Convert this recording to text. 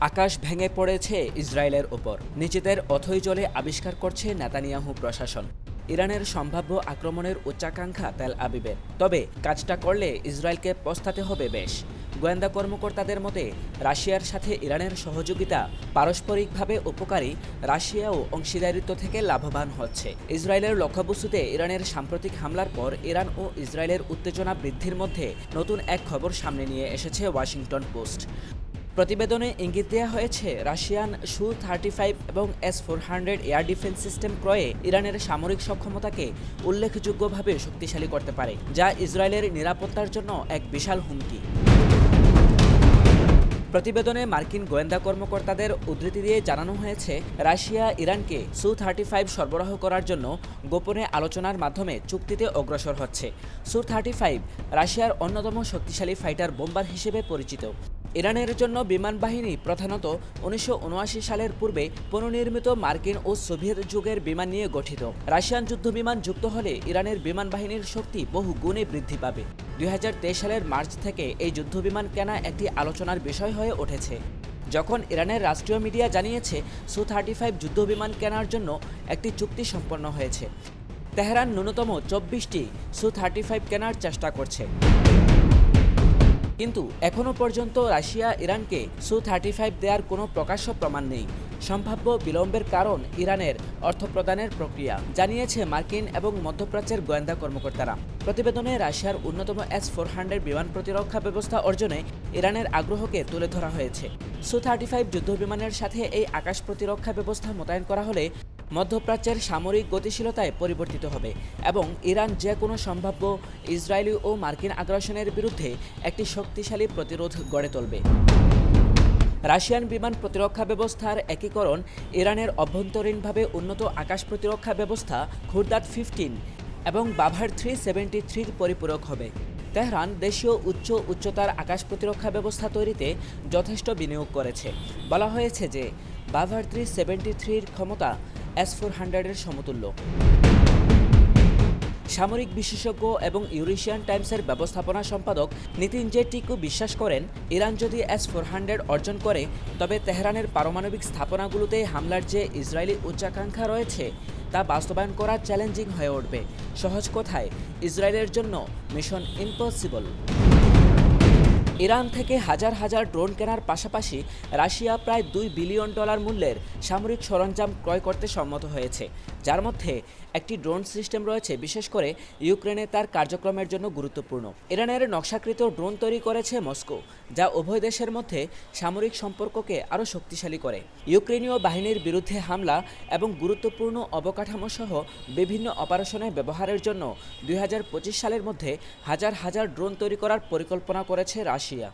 আকাশ ভেঙে পড়েছে ইসরায়েলের ওপর। নিজেদের অথই জলে আবিষ্কার করছে নেতানিয়াহু প্রশাসন। ইরানের সম্ভাব্য আক্রমণের উচ্চাকাঙ্ক্ষা তেল আবিবের তবে কাজটা করলে ইসরায়েলকে পস্তাতে হবে বেশ। গোয়েন্দা কর্মকর্তাদের মতে, রাশিয়ার সাথে ইরানের সহযোগিতা পারস্পরিকভাবে উপকারী, রাশিয়াও অংশীদারিত্ব থেকে লাভবান হচ্ছে। ইসরায়েলের লক্ষ্যবস্তুতে ইরানের সাম্প্রতিক হামলার পর ইরান ও ইসরায়েলের উত্তেজনা বৃদ্ধির মধ্যে নতুন এক খবর সামনে নিয়ে এসেছে ওয়াশিংটন পোস্ট। প্রতিবেদনে ইঙ্গিত দেওয়া হয়েছে, রাশিয়ান সু থার্টি ফাইভ এবং S four hundred air defence system ক্রয়ে ইরানের সামরিক সক্ষমতাকে উল্লেখযোগ্যভাবে শক্তিশালী করতে পারে, যা ইসরায়েলের নিরাপত্তার জন্য এক বিশাল হুমকি। প্রতিবেদনে মার্কিন গোয়েন্দা কর্মকর্তাদের উদ্ধৃতি দিয়ে জানানো হয়েছে, রাশিয়া ইরানকে সু থার্টি ফাইভ সরবরাহ করার জন্য গোপনে আলোচনার মাধ্যমে চুক্তিতে অগ্রসর হচ্ছে। সু থার্টি ফাইভ রাশিয়ার অন্যতম শক্তিশালী ফাইটার বোম্বার হিসেবে পরিচিত। ইরানের জন্য বিমান বাহিনী প্রধানত উনিশশো উনআশি সালের পূর্বে পুনর্নির্মিত মার্কিন ও সোভিয়েত যুগের বিমান নিয়ে গঠিত। রাশিয়ান যুদ্ধবিমান যুক্ত হলে ইরানের বিমান বাহিনীর শক্তি বহু গুণে বৃদ্ধি পাবে। দুই হাজার তেইশ সালের মার্চ থেকে এই যুদ্ধবিমান কেনা একটি আলোচনার বিষয় হয়ে উঠেছে। যখন ইরানের রাষ্ট্রীয় মিডিয়া জানিয়েছে, সু থার্টি ফাইভ যুদ্ধবিমান কেনার জন্য একটি চুক্তি সম্পন্ন হয়েছে। তেহরান ন্যূনতম চব্বিশটি সু থার্টি ফাইভ কেনার চেষ্টা করছে। কিন্তু এখনও পর্যন্ত রাশিয়া ইরানকে সু থার্টি ফাইভ দেওয়ার কোনো প্রকাশ্য প্রমাণ নেই। সম্ভাব্য বিলম্বের কারণ ইরানের অর্থ প্রদানের প্রক্রিয়া, জানিয়েছে মার্কিন এবং মধ্যপ্রাচ্যের গোয়েন্দা কর্মকর্তারা। প্রতিবেদনে রাশিয়ার অন্যতম এস ফোর হান্ড্রেড বিমান প্রতিরক্ষা ব্যবস্থা অর্জনে ইরানের আগ্রহকে তুলে ধরা হয়েছে। সু থার্টি ফাইভ যুদ্ধবিমানের সাথে এই আকাশ প্রতিরক্ষা ব্যবস্থা মোতায়েন করা হলে মধ্যপ্রাচ্যের সামরিক গতিশীলতায় পরিবর্তিত হবে এবং ইরান যে কোনো সম্ভাব্য ইসরায়েলি ও মার্কিন আগ্রাসনের বিরুদ্ধে একটি শক্তিশালী প্রতিরোধ গড়ে তুলবে। রাশিয়ান বিমান প্রতিরক্ষা ব্যবস্থার একীকরণ, ইরানের অভ্যন্তরীণভাবে উন্নত আকাশ প্রতিরক্ষা ব্যবস্থা খুরদাত ফিফটিন এবং বাভার থ্রি সেভেন্টি থ্রির পরিপূরক হবে। তেহরান দেশীয় উচ্চ উচ্চতার আকাশ প্রতিরক্ষা ব্যবস্থা তৈরিতে যথেষ্ট বিনিয়োগ করেছে। বলা হয়েছে যে বাভার থ্রি সেভেন্টি থ্রির ক্ষমতা এস ফোর হান্ড্রেডের সমতুল্য। সামরিক বিশেষজ্ঞ এবং ইউরেশিয়ান টাইমসের ব্যবস্থাপনা সম্পাদক নিতিন জে টিকু বিশ্বাস করেন, ইরান যদি এস ফোর হান্ড্রেড অর্জন করে, তবে তেহরানের পারমাণবিক স্থাপনাগুলোতে হামলার যে ইসরায়েলি উচ্চাকাঙ্ক্ষা রয়েছে, তা বাস্তবায়ন করা চ্যালেঞ্জিং হয়ে উঠবে। সহজ কথায়, ইসরায়েলের জন্য মিশন ইম্পসিবল ইরান থেকে হাজার হাজার ড্রোন কেনার পাশাপাশি রাশিয়া প্রায় দুই বিলিয়ন ডলার মূল্যের সামরিক সরঞ্জাম ক্রয় করতে সম্মত হয়েছে। যার মধ্যে একটি ড্রোন সিস্টেম রয়েছে, বিশেষ করে ইউক্রেনে তার কার্যক্রমের জন্য গুরুত্বপূর্ণ। ইরানের নকশাকৃত ড্রোন তৈরি করেছে মস্কো, যা উভয় দেশের মধ্যে সামরিক সম্পর্ককে আরও শক্তিশালী করে। ইউক্রেনীয় বাহিনীর বিরুদ্ধে হামলা এবং গুরুত্বপূর্ণ অবকাঠামো সহ বিভিন্ন অপারেশনে ব্যবহারের জন্য দুই হাজার পঁচিশ সালের মধ্যে হাজার হাজার ড্রোন তৈরি করার পরিকল্পনা করেছে রাশিয়া।